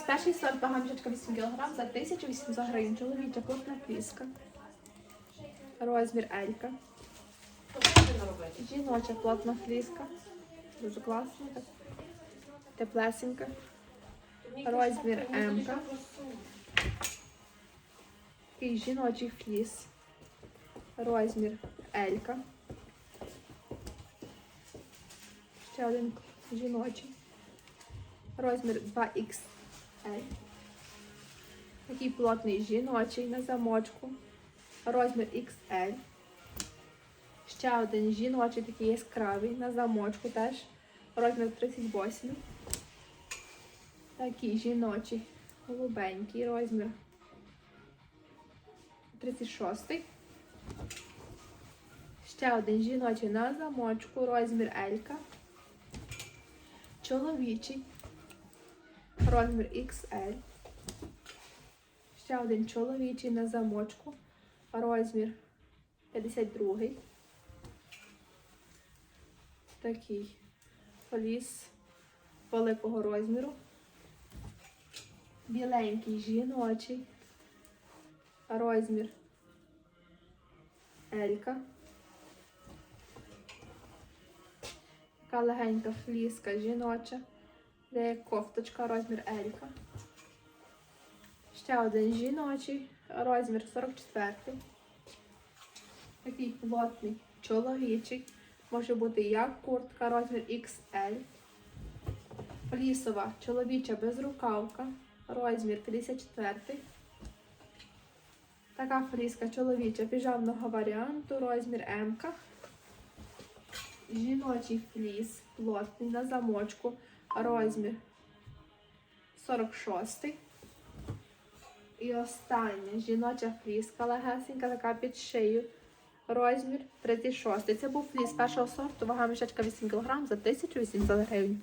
Фліс. Перший сорт вага мішечка 8 кг за 1800 гривень. Чоловіча плотна фліска. Розмір Елька. Жіноча плотна фліска. Дуже класно. Так. Теплесенька. Розмір М. Такий жіночий фліс. Розмір Елька. Ще один жіночий. Розмір 2XL. Такий плотний жіночий на замочку. Розмір XL. Ще один жіночий такий яскравий на замочку теж. Розмір 38. Такий жіночий, голубенький розмір 36. Ще один жіночий на замочку, розмір Елька. Чоловічий, розмір XL. Ще один чоловічий на замочку, розмір 52. Такий поліс великого розміру. Біленький жіночий. Розмір Елька. Така легенька фліска жіноча. Де кофточка, розмір Елька. Ще один жіночий, розмір 44. Такий плотний чоловічий. Може бути як куртка, розмір XL. Флісова чоловіча безрукавка, розмір 54. Така фліска чоловіча піжамного варіанту, розмір М. Жіночий фліс плотний на замочку, розмір 46. І остання жіноча фліска легесенька, така під шию. Розмір 36. Це був фліс першого сорту, вага мішечка 8 кг за 1800 гривень.